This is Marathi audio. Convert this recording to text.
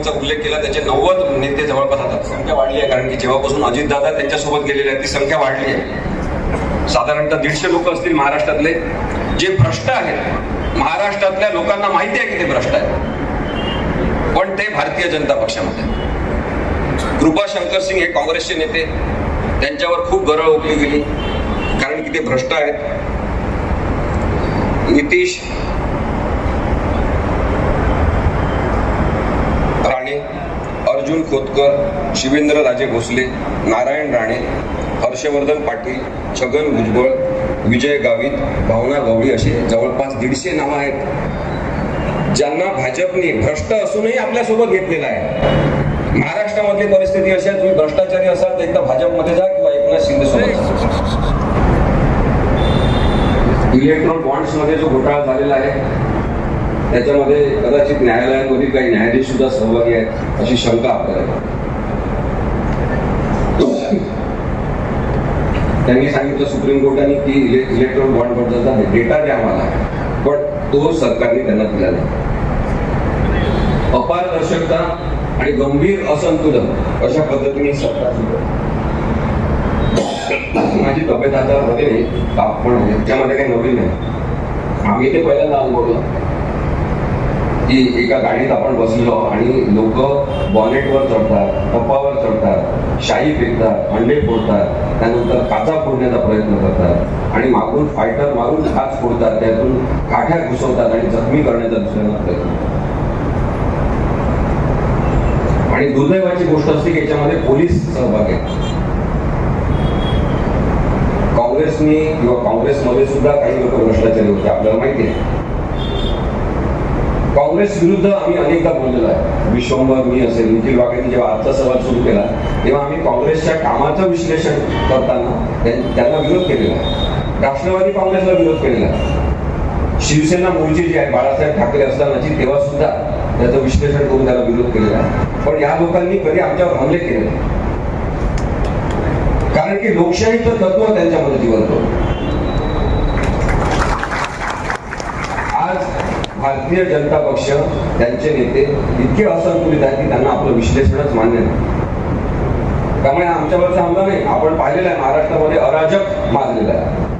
कार्यक्रमांचा उल्लेख केला त्याचे नव्वद नेते जवळपास आता संख्या वाढली आहे कारण की जेव्हापासून अजितदादा त्यांच्यासोबत गेलेले आहेत ती संख्या वाढली आहे. साधारणतः दीडशे लोक असतील महाराष्ट्रातले. जे भ्रष्ट आहेत महाराष्ट्रातल्या लोकांना माहिती आहे की ते भ्रष्ट आहेत. पण ते भारतीय जनता पक्षामध्ये कृपा शंकर सिंग हे काँग्रेसचे नेते. त्यांच्यावर खूप गरळ ओकली गेली कारण की ते भ्रष्ट आहेत. नितीश खोतकर शिवेंद्र राजे भोसले नारायण राणे हर्षवर्धन पाटील छगन भुजबळ विजय गावित भावना गवळी असे जवळपास दीडशे नावं आहेत. ज्यांना भाजपने भ्रष्ट असूनही आपल्यासोबत घेतलेला आहे. महाराष्ट्रामधली परिस्थिती अशी आहे तुम्ही भ्रष्टाचारी असाल तर एकदा भाजपमध्ये जा किंवा एकनाथ शिंदे सोबत इलेक्ट्रॉन बॉन्ड्समध्ये जो घोटाळा झालेला आहे त्याच्यामध्ये कदाचित न्यायालयांमधील काही न्यायाधीश सुद्धा सहभागी आहेत अशी शंका आपल्याला त्यांनी सांगितलं सुप्रीम कोर्टाने की इले- इलेक्ट्रॉन बॉन्ड बद्दलचा डेटा द्या आम्हाला पण तो सरकारने त्यांना दिला नाही. अपारदर्शकता आणि गंभीर असंतुलन अशा पद्धतीने सरकार माझी तब्येत आता मध्ये तापमान आहे. त्यामध्ये काही नवीन नाही. आम्ही ते पहिल्यांदा अनुभवलं की एका गाडीत आपण बसलो आणि लोक बॉनेटवर चढतात टप्पावर चढतात शाई फेकतात अंडे फोडतात त्यानंतर काचा फोडण्याचा प्रयत्न करतात आणि मागून फायटर मारून काच फोडतात त्यातून काठ्या घुसवतात आणि जखमी करण्याचा दुसऱ्यांना प्रयत्न आणि दुर्दैवाची गोष्ट असते की याच्यामध्ये पोलीस सहभाग आहे काँग्रेसनी किंवा काँग्रेसमध्ये सुद्धा काही लोक भ्रष्टाचारी होते आपल्याला माहिती आहे. काँग्रेस विरुद्ध आम्ही अनेकदा बोललेलो आहे. विश्वंभर मी असेल निखिल वाघेने जेव्हा आजचा सवाल सुरू केला तेव्हा आम्ही काँग्रेसच्या कामाचं विश्लेषण करताना त्यांना विरोध केलेला आहे. राष्ट्रवादी काँग्रेसला विरोध केलेला आहे. शिवसेना मूळची जी आहे बाळासाहेब ठाकरे असतानाची तेव्हा सुद्धा त्याचं विश्लेषण करून त्याला विरोध केलेला आहे. पण या लोकांनी कधी आमच्यावर हमले केले नाही. कारण की लोकशाहीचं तत्व त्यांच्यामध्ये जिवंत होतं. भारतीय जनता पक्ष त्यांचे नेते इतके असंतुलित आहेत की त्यांना आपलं विश्लेषणच मान्य नाही. त्यामुळे आमच्यावरचा हमला नाही. आपण पाहिलेला आहे महाराष्ट्रामध्ये अराजक माजलेला आहे.